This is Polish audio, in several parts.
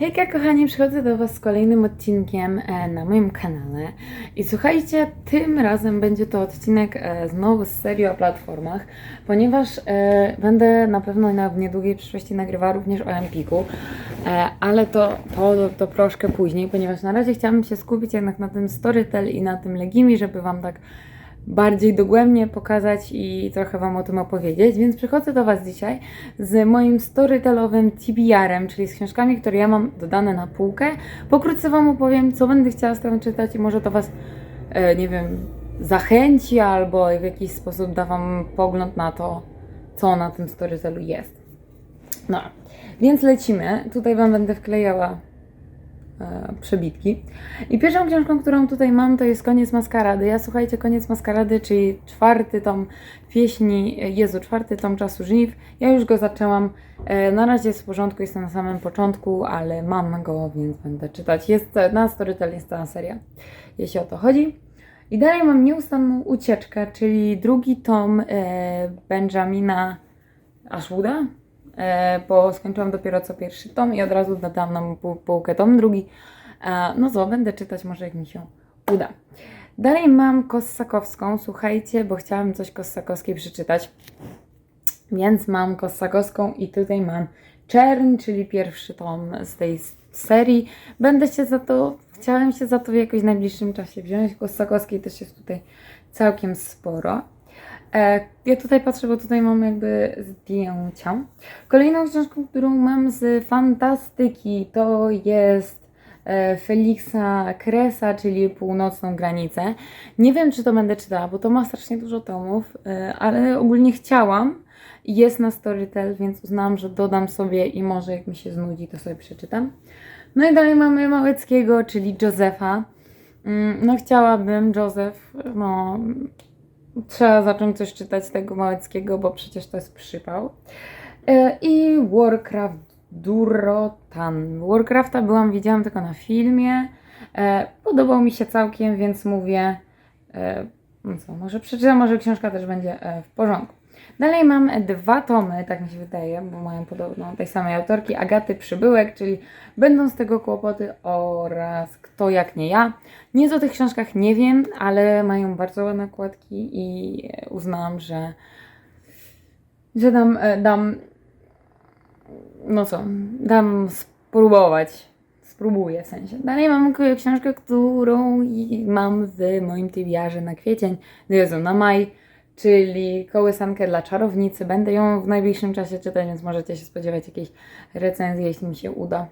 Hejka kochani, przychodzę do Was z kolejnym odcinkiem e, na moim kanale. I słuchajcie, tym razem będzie to odcinek e, znowu z serii o platformach, ponieważ e, będę na pewno w niedługiej przyszłości nagrywała również o Empiku, ale to, to, to troszkę później, ponieważ na razie chciałabym się skupić jednak na tym Storytel i na tym Legimi, żeby Wam tak bardziej dogłębnie pokazać i trochę Wam o tym opowiedzieć, więc przychodzę do Was dzisiaj z moim storytelowym TBR-em, czyli z książkami, które ja mam dodane na półkę. Pokrótce Wam opowiem, co będę chciała z tego czytać i może to Was, e, nie wiem, zachęci albo w jakiś sposób da Wam pogląd na to, co na tym storytelu jest. No, więc lecimy. Tutaj Wam będę wklejała przebitki. I pierwszą książką, którą tutaj mam, to jest Koniec Maskarady. Ja słuchajcie, Koniec Maskarady, czyli czwarty tom pieśni, Jezu, czwarty tom Czasu Żniw. Ja już go zaczęłam. E, na razie jest w porządku, jestem na samym początku, ale mam go, więc będę czytać. Jest na Storytel jest cała seria, jeśli o to chodzi. I dalej mam Nieustanną Ucieczkę, czyli drugi tom e, Benjamina Ashwooda, e, bo skończyłam dopiero co pierwszy tom i od razu dodałam na pół, półkę tom drugi. E, no co, będę czytać, może jak mi się uda. Dalej mam Kossakowską, słuchajcie, bo chciałam coś Kossakowskiej przeczytać. Więc mam Kossakowską i tutaj mam Czerń, czyli pierwszy tom z tej serii. Będę się za to, chciałem się za to w jakoś najbliższym czasie wziąć. Kossakowskiej też jest tutaj całkiem sporo. E, ja tutaj patrzę, bo tutaj mam jakby zdjęcia. Kolejną książką, którą mam z fantastyki, to jest e, Felixa Kresa, czyli Północną Granicę. Nie wiem, czy to będę czytała, bo to ma strasznie dużo tomów, e, ale ogólnie chciałam. Jest na Storytel, więc uznałam, że dodam sobie i może jak mi się znudzi, to sobie przeczytam. No i dalej mamy Małeckiego, czyli Józefa. Mm, No chciałabym, Józef, no trzeba zacząć coś czytać z tego Małeckiego, bo przecież to jest przypał. E, I Warcraft Durotan. Warcrafta byłam, widziałam tylko na filmie. E, Podobał mi się całkiem, więc mówię, e, no co, może przeczytam, może książka też będzie w porządku. Dalej mam dwa tomy, tak mi się wydaje, bo mają podobno tej samej autorki, Agaty Przybyłek, czyli Będą z tego kłopoty oraz Kto jak nie ja. Nic o tych książkach nie wiem, ale mają bardzo ładne okładki i uznałam, że, że dam, e, dam, no co, dam spróbować. Spróbuję w sensie. Dalej mam książkę, którą mam w moim tybiarze na kwiecień, Jezu, na maj, czyli Kołysankę dla czarownicy. Będę ją w najbliższym czasie czytać, więc możecie się spodziewać jakiejś recenzji, jeśli mi się uda.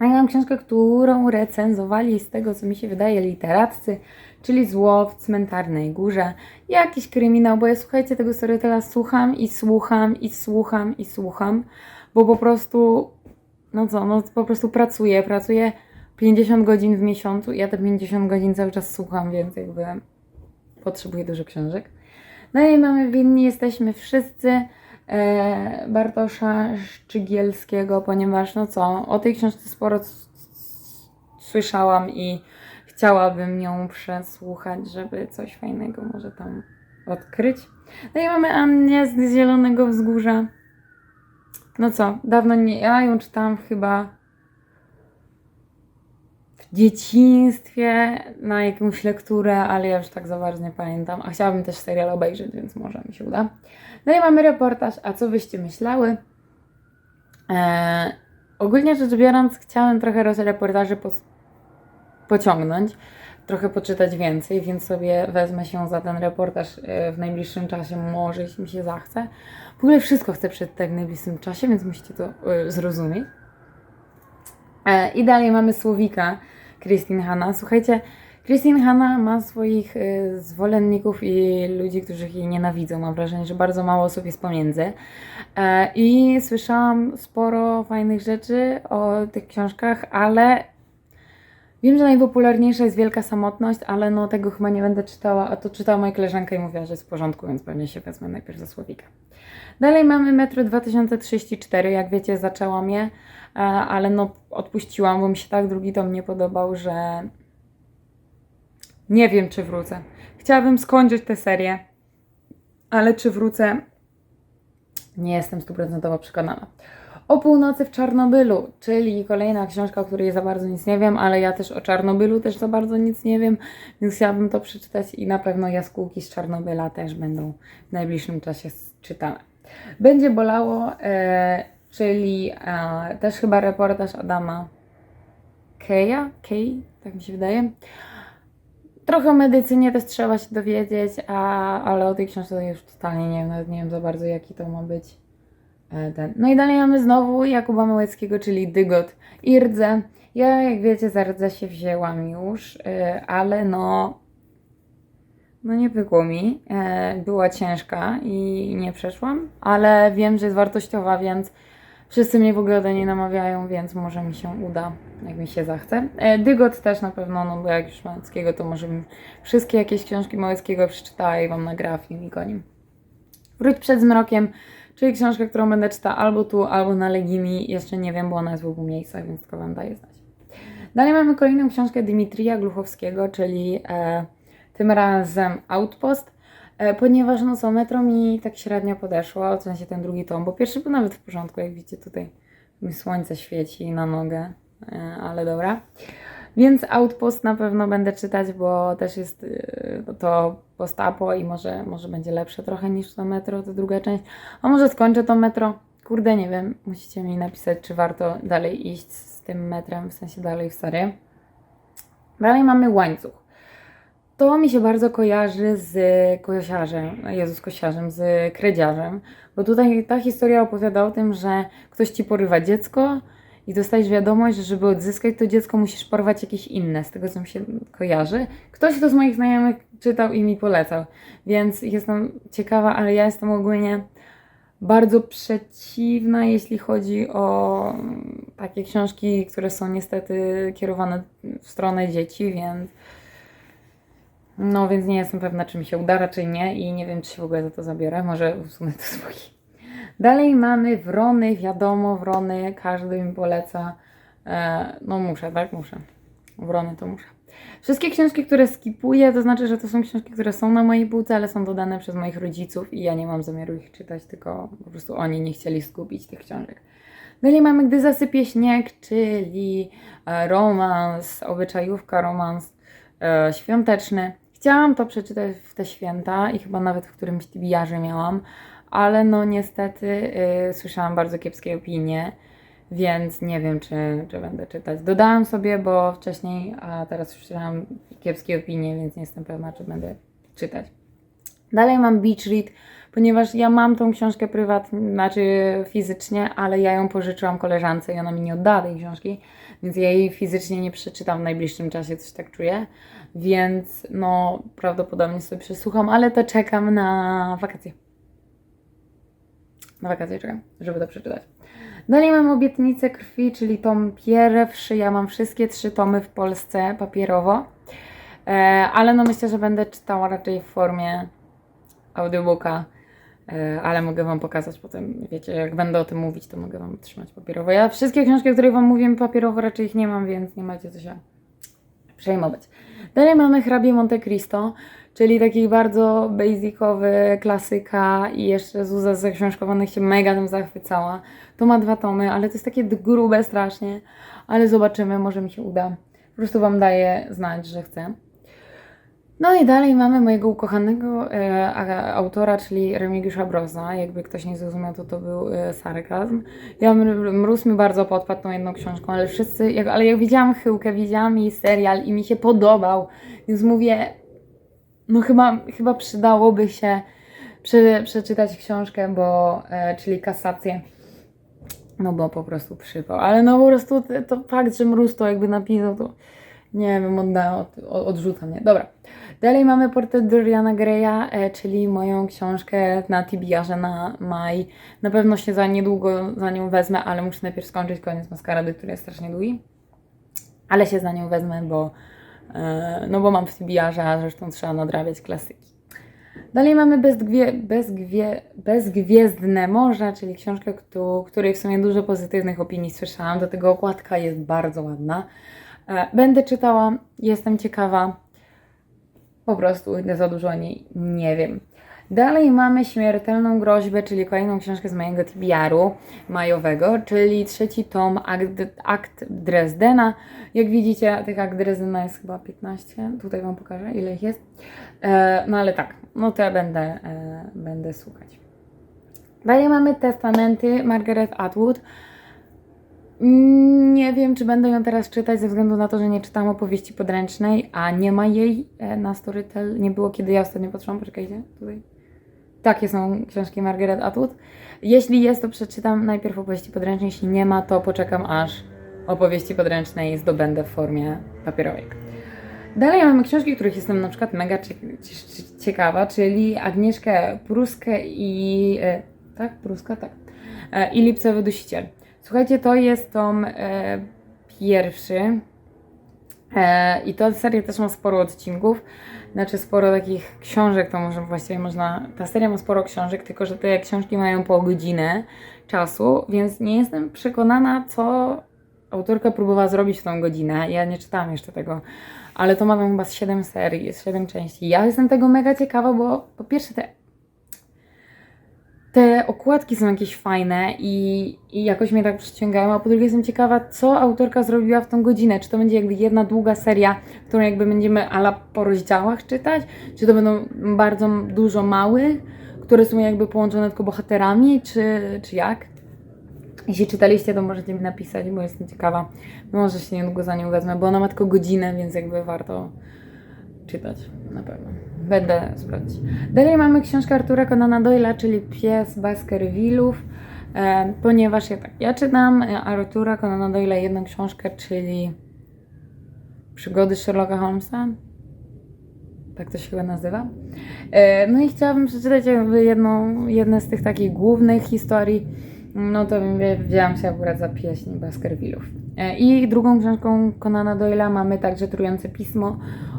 Mam książkę, którą recenzowali z tego, co mi się wydaje, literaccy, czyli Zło w cmentarnej górze. Jakiś kryminał, bo ja słuchajcie, tego storytela słucham i słucham i słucham i słucham, bo po prostu, no co, no po prostu pracuję, pracuję 50 godzin w miesiącu i ja te 50 godzin cały czas słucham, więc jakby potrzebuję dużo książek. No i mamy winni jesteśmy wszyscy e, Bartosza Szczygielskiego, ponieważ no co, o tej książce sporo słyszałam i chciałabym ją przesłuchać, żeby coś fajnego może tam odkryć. No i mamy Annę z Zielonego Wzgórza. No co, dawno nie, ja ją czytałam chyba dzieciństwie na jakąś lekturę, ale ja już tak za bardzo nie pamiętam. A chciałabym też serial obejrzeć, więc może mi się uda. No i mamy reportaż, a co wyście myślały? Eee, ogólnie rzecz biorąc, chciałem trochę reportaży pos- pociągnąć, trochę poczytać więcej, więc sobie wezmę się za ten reportaż e, w najbliższym czasie, może jeśli mi się zachce. W ogóle wszystko chcę przeczytać w najbliższym czasie, więc musicie to e, zrozumieć. E, I dalej mamy Słowika Christine Hanna. Słuchajcie, Christine Hanna ma swoich y, zwolenników i ludzi, którzy jej nienawidzą. Mam wrażenie, że bardzo mało osób jest pomiędzy. E, I słyszałam sporo fajnych rzeczy o tych książkach, ale wiem, że najpopularniejsza jest Wielka Samotność, ale no tego chyba nie będę czytała, a to czytała moja koleżanka i mówiła, że jest w porządku, więc pewnie się wezmę najpierw za Słowika. Dalej mamy Metro 2034, jak wiecie zaczęłam je, ale no odpuściłam, bo mi się tak drugi tom nie podobał, że nie wiem czy wrócę. Chciałabym skończyć tę serię, ale czy wrócę? Nie jestem stuprocentowo przekonana. O północy w Czarnobylu, czyli kolejna książka, o której za bardzo nic nie wiem, ale ja też o Czarnobylu też za bardzo nic nie wiem, więc chciałabym to przeczytać i na pewno jaskółki z Czarnobyla też będą w najbliższym czasie czytane. Będzie bolało, e, czyli e, też chyba reportaż Adama Keja, Kej, tak mi się wydaje. Trochę o medycynie też trzeba się dowiedzieć, a, ale o tej książce to już totalnie nie wiem, nawet nie wiem za bardzo jaki to ma być e, ten. No i dalej mamy znowu Jakuba Małeckiego, czyli Dygot i Rdze. Ja, jak wiecie, za Rdze się wzięłam już, e, ale no, no nie pykło mi. E, Była ciężka i nie przeszłam, ale wiem, że jest wartościowa, więc wszyscy mnie w ogóle do niej namawiają, więc może mi się uda, jak mi się zachce. E, Dygot też na pewno, no bo jak już Małeckiego, to może bym wszystkie jakieś książki Małeckiego przeczytała i Wam nagrała filmik o nim. Wróć przed zmrokiem, czyli książka, którą będę czytała albo tu, albo na Legimi. Jeszcze nie wiem, bo ona jest w obu miejscach, więc tylko Wam daję znać. Dalej mamy kolejną książkę Dimitrija Gluchowskiego, czyli e, tym razem Outpost, ponieważ no co, metro mi tak średnio podeszło, w sensie ten drugi tom, bo pierwszy był nawet w porządku, jak widzicie tutaj mi słońce świeci na nogę, e, ale dobra. Więc Outpost na pewno będę czytać, bo też jest y, to postapo i może, może będzie lepsze trochę niż to metro, to druga część. A może skończę to metro? Kurde, nie wiem. Musicie mi napisać, czy warto dalej iść z tym metrem, w sensie dalej w serię. Dalej mamy łańcuch. To mi się bardzo kojarzy z kosiarzem, Jezus kosiarzem, z kredziarzem, bo tutaj ta historia opowiada o tym, że ktoś ci porywa dziecko, i dostajesz wiadomość, że żeby odzyskać to dziecko, musisz porwać jakieś inne, z tego co mi się kojarzy. Ktoś to z moich znajomych czytał i mi polecał, więc jestem ciekawa, ale ja jestem ogólnie bardzo przeciwna, jeśli chodzi o takie książki, które są niestety kierowane w stronę dzieci, więc. No, więc nie jestem pewna, czy mi się uda, raczej nie i nie wiem, czy się w ogóle za to zabiorę. Może usunę to z Dalej mamy wrony, wiadomo, wrony, każdy mi poleca. E, no muszę, tak? Muszę. Wrony to muszę. Wszystkie książki, które skipuję, to znaczy, że to są książki, które są na mojej półce, ale są dodane przez moich rodziców i ja nie mam zamiaru ich czytać, tylko po prostu oni nie chcieli skupić tych książek. Dalej mamy Gdy zasypie śnieg, czyli e, romans, obyczajówka, romans e, świąteczny. Chciałam to przeczytać w te święta i chyba nawet w którymś TBR miałam, ale no niestety yy, słyszałam bardzo kiepskie opinie, więc nie wiem, czy, czy będę czytać. Dodałam sobie, bo wcześniej, a teraz słyszałam kiepskie opinie, więc nie jestem pewna, czy będę czytać. Dalej mam Beach Read, ponieważ ja mam tą książkę prywatnie, znaczy fizycznie, ale ja ją pożyczyłam koleżance i ona mi nie oddała tej książki, więc ja jej fizycznie nie przeczytam w najbliższym czasie, coś tak czuję. Więc no prawdopodobnie sobie przesłucham, ale to czekam na wakacje na wakacje czekam, żeby to przeczytać. Dalej mam Obietnicę Krwi, czyli tom pierwszy. Ja mam wszystkie trzy tomy w Polsce papierowo, e, ale no myślę, że będę czytała raczej w formie audiobooka, e, ale mogę Wam pokazać potem, wiecie, jak będę o tym mówić, to mogę Wam trzymać papierowo. Ja wszystkie książki, o których Wam mówiłem papierowo, raczej ich nie mam, więc nie macie co się przejmować. Dalej mamy Hrabie Monte Cristo, czyli taki bardzo basicowy klasyka i jeszcze Zuza z zaksiążkowanych się mega tym zachwycała. To ma dwa tomy, ale to jest takie grube strasznie, ale zobaczymy, może mi się uda. Po prostu Wam daję znać, że chcę. No i dalej mamy mojego ukochanego e, autora, czyli Remigiusza Broza. Jakby ktoś nie zrozumiał, to to był e, sarkazm. Ja mróz mi bardzo podpadł tą jedną książką, ale wszyscy, jak, ale jak widziałam chyłkę, widziałam jej serial i mi się podobał, więc mówię, no chyba, chyba przydałoby się prze, przeczytać książkę, bo, e, czyli kasację. No bo po prostu przypał. Ale no po prostu to, to fakt, że mróz to jakby napisał, to nie wiem, odda, od, odrzuca mnie. Dobra. Dalej mamy portret Doriana Greya, e, czyli moją książkę na TBR-ze na maj. Na pewno się za niedługo za nią wezmę, ale muszę najpierw skończyć koniec maskarady, który jest strasznie długi. Ale się za nią wezmę, bo e, no bo mam w TBR-ze, a zresztą trzeba nadrabiać klasyki. Dalej mamy bezgwie, bezgwie, Bezgwiezdne Morze, czyli książkę, której w sumie dużo pozytywnych opinii słyszałam. Do tego okładka jest bardzo ładna. E, będę czytała, jestem ciekawa. Po prostu za dużo o niej nie wiem. Dalej mamy Śmiertelną Groźbę, czyli kolejną książkę z mojego TBR-u majowego, czyli trzeci tom Akt, akt Dresdena. Jak widzicie, tych Akt Dresdena jest chyba 15. Tutaj Wam pokażę, ile ich jest. E, no ale tak, no to ja będę, e, będę słuchać. Dalej mamy Testamenty Margaret Atwood. Nie wiem, czy będę ją teraz czytać ze względu na to, że nie czytałam opowieści podręcznej, a nie ma jej e, na Storytel. Nie było, kiedy ja ostatnio patrzyłam. Poczekajcie, tutaj. Takie są książki Margaret Atwood. Jeśli jest, to przeczytam najpierw opowieści podręcznej. Jeśli nie ma, to poczekam, aż opowieści podręcznej zdobędę w formie papierowej. Dalej mamy książki, których jestem na przykład mega cie- cie- ciekawa, czyli Agnieszkę Pruskę i... E, tak? Pruska? Tak. E, I Lipcowy Dusiciel. Słuchajcie, to jest tom e, pierwszy. E, I ta seria też ma sporo odcinków. Znaczy sporo takich książek, to może właściwie można. Ta seria ma sporo książek, tylko że te książki mają po godzinę czasu, więc nie jestem przekonana, co autorka próbowała zrobić w tą godzinę. Ja nie czytałam jeszcze tego, ale to ma tam chyba z 7 serii, jest 7 części. Ja jestem tego mega ciekawa, bo po pierwsze te te okładki są jakieś fajne i, i jakoś mnie tak przyciągają, a po drugie jestem ciekawa, co autorka zrobiła w tą godzinę. Czy to będzie jakby jedna długa seria, którą jakby będziemy ala po rozdziałach czytać, czy to będą bardzo dużo małych, które są jakby połączone tylko bohaterami, czy, czy jak? Jeśli czytaliście, to możecie mi napisać, bo jestem ciekawa. Może się niedługo za nią wezmę, bo ona ma tylko godzinę, więc jakby warto czytać na pewno. Będę sprawdzić. Dalej mamy książkę Artura Conana Doyle'a, czyli Pies Baskervillów, e, ponieważ ja tak, ja czytam e, Artura Conana Doyle'a jedną książkę, czyli Przygody Sherlocka Holmesa. Tak to się chyba nazywa. E, no i chciałabym przeczytać jakby jedną, jedną z tych takich głównych historii. No to wzięłam się akurat za pieśń Baskervillów. E, I drugą książką Conana Doyle'a mamy także Trujące Pismo,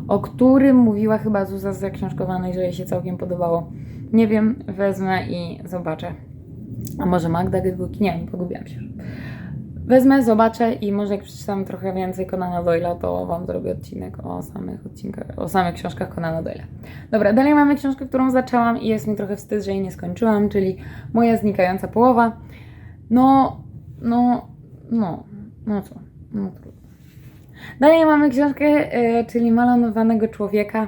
o którym mówiła chyba Zuza z zaksiążkowanej, że jej się całkiem podobało. Nie wiem, wezmę i zobaczę. A może Magda Gdybuki? Nie, pogubiłam się. Wezmę, zobaczę i może jak przeczytam trochę więcej Conana Doyle'a, to Wam zrobię odcinek o samych odcinkach, o samych książkach Conana Doyle'a. Dobra, dalej mamy książkę, którą zaczęłam i jest mi trochę wstyd, że jej nie skończyłam, czyli Moja znikająca połowa. No, no, no, no co, no trudno. Dalej mamy książkę, e, czyli Malowanego Człowieka.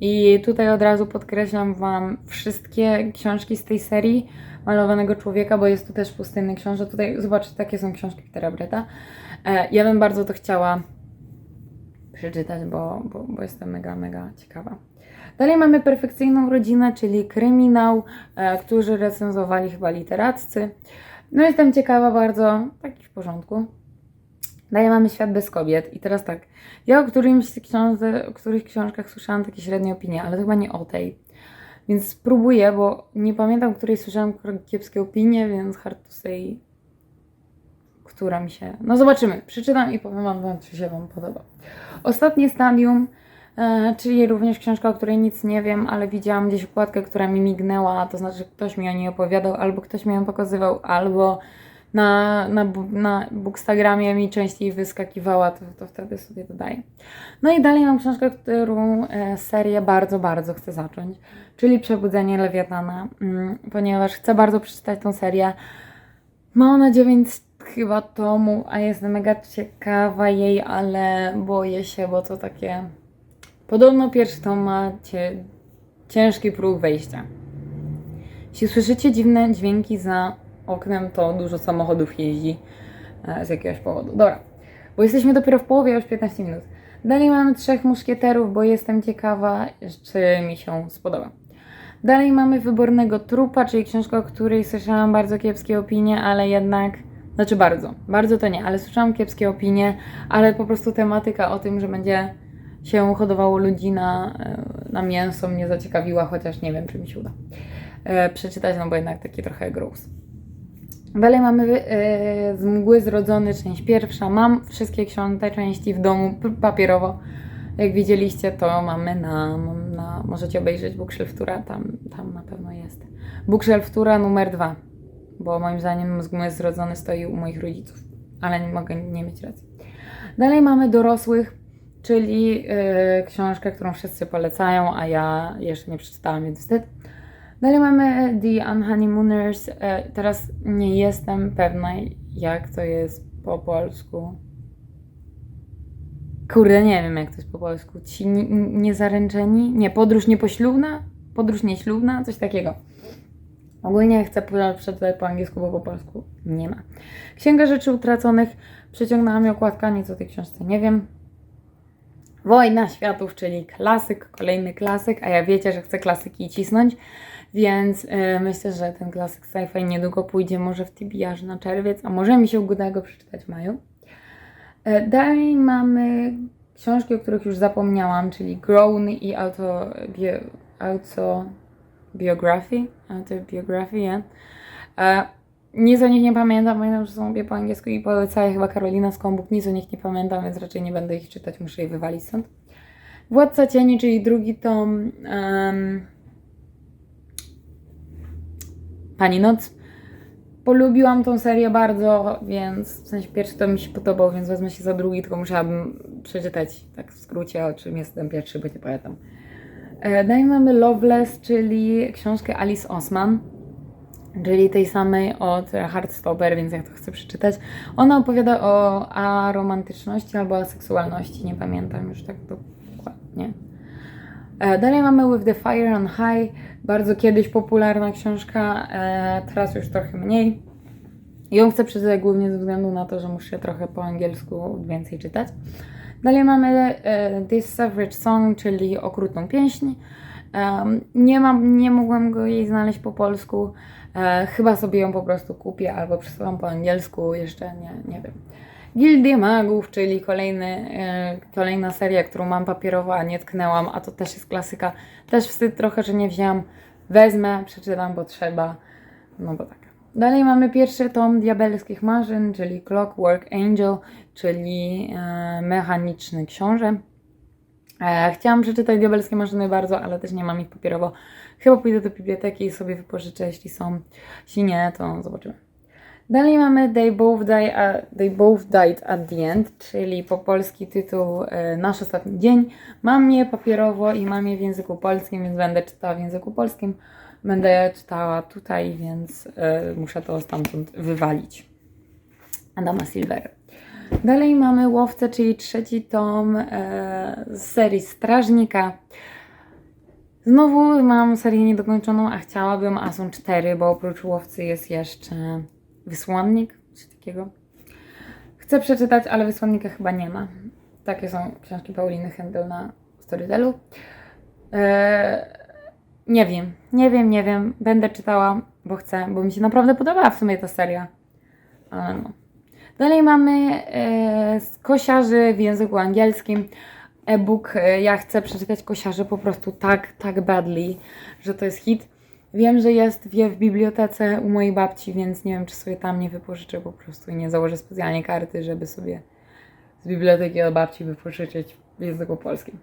I tutaj od razu podkreślam Wam wszystkie książki z tej serii Malowanego Człowieka, bo jest tu też pustynny książę. Tutaj zobaczcie, takie są książki Petera Breta. E, ja bym bardzo to chciała przeczytać, bo, bo, bo jestem mega, mega ciekawa. Dalej mamy Perfekcyjną Rodzinę, czyli kryminał, e, którzy recenzowali chyba literaccy. No jestem ciekawa bardzo, taki w porządku. Dalej mamy Świat bez kobiet i teraz tak, ja o którymś z o których książkach słyszałam takie średnie opinie, ale to chyba nie o tej. Więc spróbuję, bo nie pamiętam, której słyszałam kiepskie opinie, więc hard to say, która mi się... No zobaczymy, przeczytam i powiem Wam, czy się Wam podoba. Ostatnie stadium, e, czyli również książka, o której nic nie wiem, ale widziałam gdzieś okładkę, która mi mignęła, to znaczy ktoś mi o niej opowiadał, albo ktoś mi ją pokazywał, albo na, na, na Bookstagramie mi częściej wyskakiwała, to, to wtedy sobie dodaję. No i dalej mam książkę, którą e, serię bardzo, bardzo chcę zacząć, czyli Przebudzenie Lewiatana, mm, ponieważ chcę bardzo przeczytać tą serię. Ma ona 9 chyba tomu, a jestem mega ciekawa jej, ale boję się, bo to takie... Podobno pierwszy tom ma ciężki próg wejścia. Jeśli słyszycie dziwne dźwięki za oknem, to dużo samochodów jeździ e, z jakiegoś powodu. Dobra, bo jesteśmy dopiero w połowie, już 15 minut. Dalej mamy Trzech Muszkieterów, bo jestem ciekawa, czy mi się spodoba. Dalej mamy Wybornego Trupa, czyli książka, o której słyszałam bardzo kiepskie opinie, ale jednak... Znaczy bardzo, bardzo to nie, ale słyszałam kiepskie opinie, ale po prostu tematyka o tym, że będzie się hodowało ludzi na, e, na mięso mnie zaciekawiła, chociaż nie wiem, czy mi się uda e, przeczytać, no bo jednak taki trochę gruz. Dalej mamy e, z mgły zrodzony, część pierwsza. Mam wszystkie książki, te części w domu papierowo. Jak widzieliście, to mamy na, na możecie obejrzeć Bookshelftura, tam, tam na pewno jest. Bookshelftura numer dwa, bo moim zdaniem z mgły zrodzony stoi u moich rodziców, ale nie mogę nie mieć racji. Dalej mamy dorosłych, czyli e, książkę, którą wszyscy polecają, a ja jeszcze nie przeczytałam, więc wstyd. Dalej mamy The Unhoneymooners. E, Teraz nie jestem pewna, jak to jest po polsku. Kurde, nie wiem, jak to jest po polsku. Ci ni- niezaręczeni? Nie, podróż niepoślubna? Podróż nieślubna? Coś takiego. Ogólnie chcę przeczytać po angielsku, bo po polsku nie ma. Księga Rzeczy Utraconych. Przeciągnęła mi okładka, nic o tej książce nie wiem. Wojna Światów, czyli klasyk, kolejny klasyk, a ja wiecie, że chcę klasyki cisnąć, więc y, myślę, że ten klasyk sci-fi niedługo pójdzie może w TBR na czerwiec, a może mi się uda go przeczytać w maju. E, Dalej mamy książki, o których już zapomniałam, czyli Grown i autobio, autobiography. Autobiography, yeah. E, Nic o nich nie pamiętam, pamiętam, że są obie po angielsku i poleca je chyba Karolina Skąbuk, nic o nich nie pamiętam, więc raczej nie będę ich czytać, muszę je wywalić stąd. Władca Cieni, czyli drugi tom em, Pani Noc. Polubiłam tą serię bardzo, więc w sensie pierwszy to mi się podobał, więc wezmę się za drugi, tylko musiałabym przeczytać tak w skrócie, o czym jest ten pierwszy, bo nie pamiętam. E, Dalej mamy Loveless, czyli książkę Alice Osman, czyli tej samej od Heartstopper, więc ja to chcę przeczytać. Ona opowiada o aromantyczności albo aseksualności, nie pamiętam już tak dokładnie. E, Dalej mamy With the Fire on High, bardzo kiedyś popularna książka, e, teraz już trochę mniej. Ją chcę przeczytać głównie ze względu na to, że muszę trochę po angielsku więcej czytać. Dalej mamy e, This Savage Song, czyli Okrutną Pieśń. Nie mam, nie mogłam go jej znaleźć po polsku. Chyba sobie ją po prostu kupię albo przesyłam po angielsku, jeszcze nie, nie wiem. Gildia Magów, czyli kolejny, e, kolejna seria, którą mam papierowo, a nie tknęłam, a to też jest klasyka. Też wstyd trochę, że nie wzięłam. Wezmę, przeczytam, bo trzeba. No bo tak. Dalej mamy pierwszy tom Diabelskich Marzeń, czyli Clockwork Angel, czyli e, mechaniczny książę. E, chciałam przeczytać Diabelskie Maszyny bardzo, ale też nie mam ich papierowo. Chyba pójdę do biblioteki i sobie wypożyczę, jeśli są. Jeśli nie, to zobaczymy. Dalej mamy They Both, Die, a, They Both Died at the End, czyli po polski tytuł e, Nasz Ostatni Dzień. Mam je papierowo i mam je w języku polskim, więc będę czytała w języku polskim. Będę czytała tutaj, więc e, muszę to stamtąd wywalić. Adama Silver. Dalej mamy Łowcę, czyli trzeci tom e, z serii Strażnika. Znowu mam serię niedokończoną, a chciałabym, a są cztery, bo oprócz Łowcy jest jeszcze Wysłannik, czy takiego. Chcę przeczytać, ale Wysłannika chyba nie ma. Takie są książki Pauliny Händel na Storytelu. E, nie wiem, nie wiem, nie wiem. Będę czytała, bo chcę, bo mi się naprawdę podobała w sumie ta seria. Ale no. Dalej mamy e, z kosiarzy w języku angielskim. E-book. E, ja chcę przeczytać kosiarzy po prostu tak, tak badly, że to jest hit. Wiem, że jest w bibliotece u mojej babci, więc nie wiem, czy sobie tam nie wypożyczę po prostu i nie założę specjalnie karty, żeby sobie z biblioteki od babci wypożyczyć w języku polskim.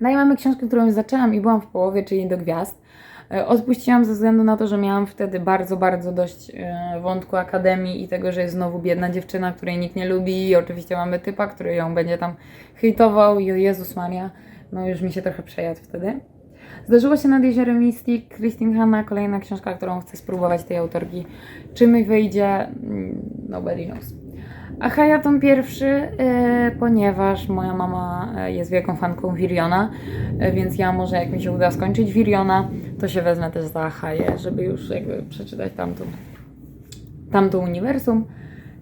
Dalej mamy książkę, którą już zaczęłam i byłam w połowie, czyli do gwiazd. E, Odpuściłam ze względu na to, że miałam wtedy bardzo, bardzo dość e, wątku akademii i tego, że jest znowu biedna dziewczyna, której nikt nie lubi i oczywiście mamy typa, który ją będzie tam hejtował i o Jezus Maria, no już mi się trochę przejadł wtedy. Zdarzyło się nad jeziorem Mystic, Christine Hanna, kolejna książka, którą chcę spróbować tej autorki. Czy mi wyjdzie? Mm, Nobody knows. A Hayaton pierwszy, e, ponieważ moja mama e, jest wielką fanką Viriona, e, więc ja może jak mi się uda skończyć Viriona, to się wezmę też za Haję, żeby już jakby przeczytać tamtą, tamto uniwersum.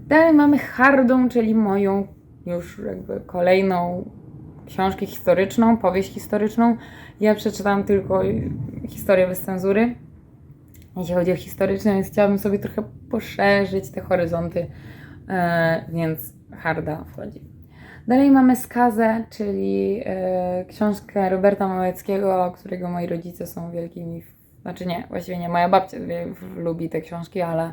Dalej mamy Hardą, czyli moją już jakby kolejną książkę historyczną, powieść historyczną. Ja przeczytałam tylko historię bez cenzury, jeśli chodzi o historyczne, więc chciałabym sobie trochę poszerzyć te horyzonty, e, więc Harda wchodzi. Dalej mamy Skazę, czyli e, książkę Roberta Małeckiego, którego moi rodzice są wielkimi, znaczy nie, właściwie nie, moja babcia lubi te książki, ale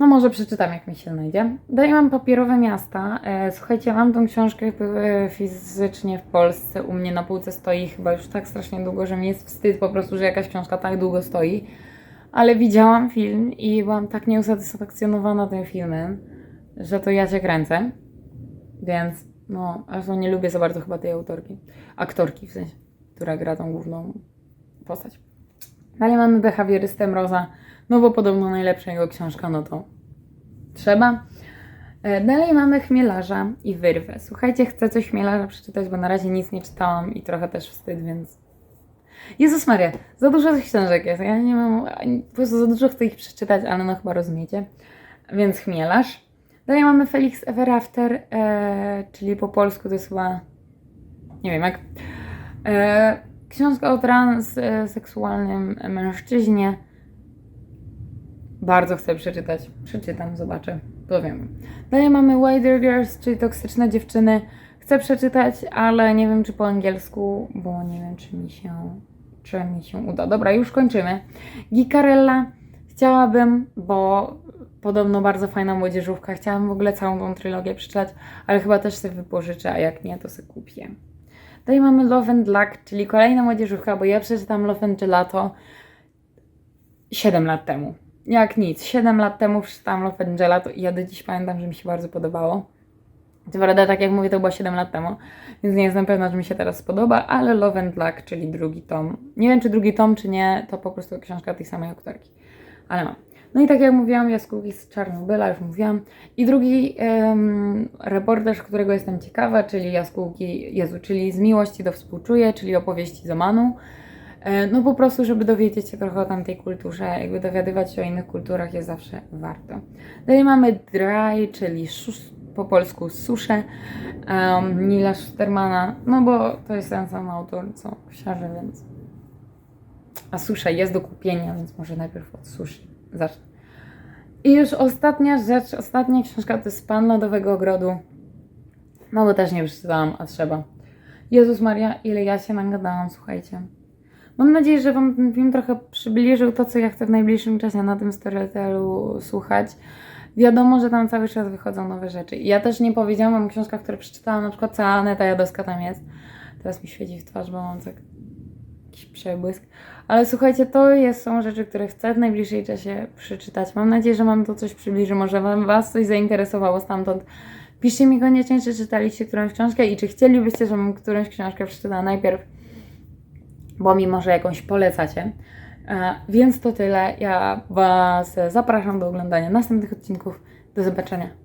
no może przeczytam, jak mi się znajdzie. Dalej mam papierowe miasta. E, słuchajcie, mam tą książkę e, fizycznie w Polsce. U mnie na półce stoi chyba już tak strasznie długo, że mi jest wstyd po prostu, że jakaś książka tak długo stoi. Ale widziałam film i byłam tak nieusatysfakcjonowana tym filmem, że to ja się kręcę. Więc no, zresztą nie lubię za bardzo chyba tej autorki. Aktorki w sensie, która gra tą główną postać. Dalej mamy behawiorystę Mroza, no bo podobno najlepsza jego książka, no to trzeba. E, Dalej mamy Chmielarza i Wyrwę. Słuchajcie, chcę coś Chmielarza przeczytać, bo na razie nic nie czytałam i trochę też wstyd, więc... Jezus Maria, za dużo tych książek jest. Ja nie mam... Po prostu za dużo chcę ich przeczytać, ale no chyba rozumiecie. Więc Chmielarz. Dalej mamy Felix Ever After, e, czyli po polsku to jest chyba... Nie wiem jak... E, książka o transseksualnym mężczyźnie. Bardzo chcę przeczytać. Przeczytam, zobaczę, powiem. Dalej mamy Wider Girls, czyli toksyczne dziewczyny. Chcę przeczytać, ale nie wiem czy po angielsku, bo nie wiem czy mi się, czy mi się uda. Dobra, już kończymy. Gikarella chciałabym, bo podobno bardzo fajna młodzieżówka. Chciałam w ogóle całą tą trylogię przeczytać, ale chyba też sobie wypożyczę, a jak nie, to sobie kupię. Dalej mamy Love and Luck, czyli kolejna młodzieżówka, bo ja przeczytam Love and Gelato 7 lat temu. Jak nic, 7 lat temu przeczytałam Love and Gelato i ja do dziś pamiętam, że mi się bardzo podobało. Co prawda, tak jak mówię, to było 7 lat temu, więc nie jestem pewna, że mi się teraz spodoba, ale Love and Luck, czyli drugi tom. Nie wiem, czy drugi tom, czy nie, to po prostu książka tej samej autorki, ale mam. No i tak jak mówiłam, Jaskółki z Czarnobyla, już mówiłam. I drugi em, reportaż, którego jestem ciekawa, czyli Jaskółki, Jezu, czyli Z miłości do współczuję, czyli opowieści z Omanu. E, No po prostu, żeby dowiedzieć się trochę o tamtej kulturze, jakby dowiadywać się o innych kulturach jest zawsze warto. Dalej mamy Dry, czyli po polsku suszę, um, Nila Schustermana, no bo to jest ten sam autor, co Siarze, więc... A susza jest do kupienia, więc może najpierw od suszy zacznę. I już ostatnia rzecz, ostatnia książka to jest Pan Lodowego Ogrodu. No bo też nie przeczytałam, a trzeba. Jezus Maria, ile ja się nagadałam, słuchajcie. Mam nadzieję, że Wam ten film trochę przybliżył to, co ja chcę w najbliższym czasie na tym Storytelu słuchać. Wiadomo, że tam cały czas wychodzą nowe rzeczy. Ja też nie powiedziałam Wam książkach, które przeczytałam, na przykład cała Aneta Jadowska tam jest. Teraz mi świeci w twarz, bo mam tak jakiś przebłysk. Ale słuchajcie, to jest, są rzeczy, które chcę w najbliższym czasie przeczytać. Mam nadzieję, że Wam to coś przybliży. Może wam, Was coś zainteresowało stamtąd. Piszcie mi koniecznie, czy czytaliście którąś książkę i czy chcielibyście, żebym którąś książkę przeczytała najpierw, bo mi może jakąś polecacie. E, Więc to tyle. Ja Was zapraszam do oglądania następnych odcinków. Do zobaczenia.